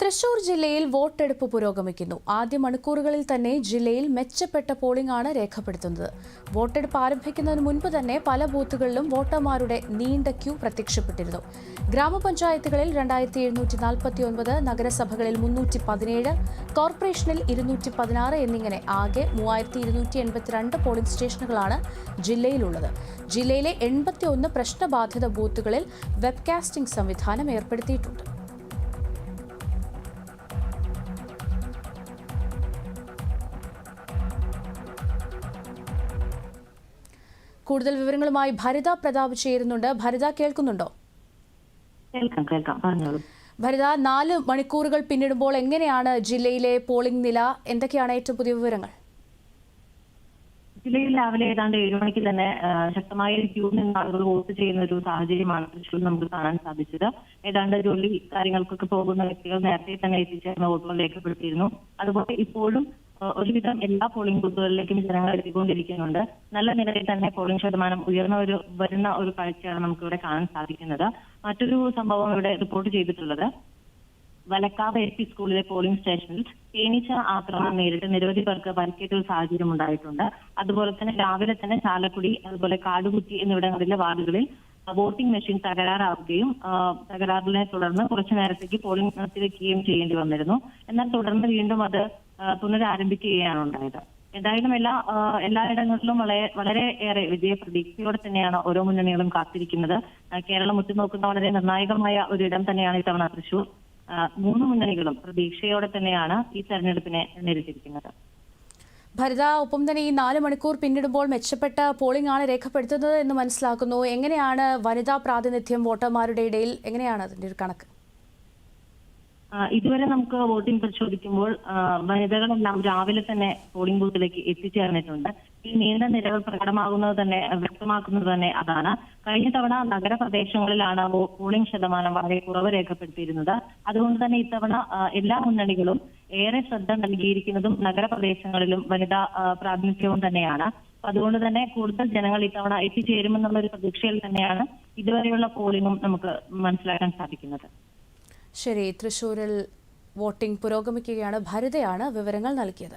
തൃശൂർ ജില്ലയിൽ വോട്ടെടുപ്പ് പുരോഗമിക്കുന്നു. ആദ്യ മണിക്കൂറുകളിൽ തന്നെ ജില്ലയിൽ മെച്ചപ്പെട്ട പോളിംഗ് ആണ് രേഖപ്പെടുത്തുന്നത്. വോട്ടെടുപ്പ് ആരംഭിക്കുന്നതിന് മുൻപ് തന്നെ പല ബൂത്തുകളിലും വോട്ടർമാരുടെ നീണ്ട ക്യൂ പ്രത്യക്ഷപ്പെട്ടിരുന്നു. ഗ്രാമപഞ്ചായത്തുകളിൽ രണ്ടായിരത്തി എഴുന്നൂറ്റി നാൽപ്പത്തി ഒൻപത് നഗരസഭകളിൽ മുന്നൂറ്റി പതിനേഴ് കോർപ്പറേഷനിൽ ഇരുന്നൂറ്റി പതിനാറ് എന്നിങ്ങനെ ആകെ മൂവായിരത്തി ഇരുന്നൂറ്റി എൺപത്തിരണ്ട് പോളിംഗ് സ്റ്റേഷനുകളാണ് ജില്ലയിലുള്ളത്. ജില്ലയിലെ എൺപത്തി ഒന്ന് പ്രശ്നബാധിത ബൂത്തുകളിൽ വെബ്കാസ്റ്റിംഗ് സംവിധാനം ഏർപ്പെടുത്തിയിട്ടുണ്ട്. കൂടുതൽ വിവരങ്ങളുമായി ഭരിത പ്രതാപ് ചേരുന്നുണ്ട്. ഭരിത കേൾക്കുന്നുണ്ടോ? കേൾക്കാം കേൾക്കാം. പറഞ്ഞോളൂ. ഭരിത നാല് മണിക്കൂറുകൾ പിന്നിടുമ്പോൾ എങ്ങനെയാണ് ജില്ലയിലെ പോളിംഗ് നില? എന്തൊക്കെയാണ് ഏറ്റവും പുതിയ വിവരങ്ങൾ? ജില്ലയിൽ രാവിലെ ഏതാണ്ട് ഏഴു മണിക്ക് തന്നെ ശക്തമായ ക്യൂ നിന്ന് ആളുകൾ വോട്ട് ചെയ്യുന്ന ഒരു സാഹചര്യമാണ് തൃശ്ശൂർ നമുക്ക് കാണാൻ സാധിച്ചത്. ഏതാണ്ട് ജോലി കാര്യങ്ങൾക്കൊക്കെ പോകുന്ന വ്യക്തികൾ നേരത്തെ തന്നെ എത്തിച്ചേർന്ന വോട്ടുകൾ രേഖപ്പെടുത്തിയിരുന്നു. അതുപോലെ ഇപ്പോഴും ഒരുവിധം എല്ലാ പോളിംഗ് ബൂത്തുകളിലേക്കും ജനങ്ങൾ എത്തിക്കൊണ്ടിരിക്കുന്നുണ്ട്. നല്ല നിലയിൽ തന്നെ പോളിംഗ് ശതമാനം ഉയർന്ന ഒരു വരുന്ന ഒരു കാഴ്ചയാണ് നമുക്ക് ഇവിടെ കാണാൻ സാധിക്കുന്നത്. മറ്റൊരു സംഭവം ഇവിടെ റിപ്പോർട്ട് ചെയ്തിട്ടുള്ളത്. വലക്കാവ് എൽ പി സ്കൂളിലെ പോളിംഗ് സ്റ്റേഷനിൽ തേനീച്ച ആക്രമണം നേരിട്ട് നിരവധി പേർക്ക് പരിക്കേറ്റ ഒരു സാഹചര്യം ഉണ്ടായിട്ടുണ്ട്. അതുപോലെ തന്നെ രാവിലെ തന്നെ ചാലക്കുടി അതുപോലെ കാടുകുറ്റി എന്നിവിടങ്ങളിലെ വാർഡുകളിൽ വോട്ടിംഗ് മെഷീൻ തകരാറാവുകയും തകരാറിനെ തുടർന്ന് കുറച്ചു നേരത്തേക്ക് പോളിംഗ് നിർത്തിവെക്കുകയും ചെയ്യേണ്ടി വന്നിരുന്നു. എന്നാൽ തുടർന്ന് വീണ്ടും അത് പുനരാരംഭിക്കുകയാണ് ഉണ്ടായത് എന്തായാലും എല്ലാ എല്ലായിടങ്ങളിലും വളരെ വളരെ ഏറെ വിജയ പ്രതീക്ഷയോടെ തന്നെയാണ് ഓരോ മുന്നണികളും കാത്തിരിക്കുന്നത്. കേരളം ഉറ്റുനോക്കുന്ന വളരെ നിർണായകമായ ഒരു ഇടം തന്നെയാണ് ഇത്തവണ തൃശൂർ. മൂന്ന് മുന്നണികളും പ്രതീക്ഷയോടെ തന്നെയാണ് ഈ തെരഞ്ഞെടുപ്പിനെ നേരിട്ടിരിക്കുന്നത് ഭരിത ഒപ്പം തന്നെ ഈ നാല് മണിക്കൂർ പിന്നിടുമ്പോൾ മെച്ചപ്പെട്ട പോളിംഗ് ആണ് രേഖപ്പെടുത്തുന്നത് എന്ന് മനസ്സിലാക്കുന്നു. എങ്ങനെയാണ് വനിതാ പ്രാതിനിധ്യം വോട്ടർമാരുടെ ഇടയിൽ? എങ്ങനെയാണ് അതിന്റെ ഒരു കണക്ക്? ഇതുവരെ നമുക്ക് വോട്ടിംഗ് പരിശോധിക്കുമ്പോൾ വനിതകളെല്ലാം രാവിലെ തന്നെ പോളിംഗ് ബൂത്തിലേക്ക് എത്തിച്ചേർന്നിട്ടുണ്ട്. ഈ നീണ്ട നിരകൾ പ്രകടമാകുന്നത് തന്നെ വ്യക്തമാക്കുന്നത് തന്നെ അതാണ്. കഴിഞ്ഞ തവണ നഗരപ്രദേശങ്ങളിലാണ് പോളിംഗ് ശതമാനം വളരെ കുറവ് രേഖപ്പെടുത്തിയിരുന്നത്. അതുകൊണ്ട് തന്നെ ഇത്തവണ എല്ലാ മുന്നണികളും ഏറെ ശ്രദ്ധ നൽകിയിരിക്കുന്നതും നഗരപ്രദേശങ്ങളിലും വനിതാ പ്രാതിനിധ്യവും തന്നെയാണ്. അതുകൊണ്ട് തന്നെ കൂടുതൽ ജനങ്ങൾ ഇത്തവണ എത്തിച്ചേരുമെന്നുള്ള ഒരു പ്രതീക്ഷയിൽ തന്നെയാണ് ഇതുവരെയുള്ള പോളിംഗും നമുക്ക് മനസ്സിലാക്കാൻ സാധിക്കുന്നത്. ശരി തൃശൂരിൽ വോട്ടിംഗ് പുരോഗമിക്കുകയാണ്. ഭരിതയാണ് വിവരങ്ങൾ നൽകിയത്.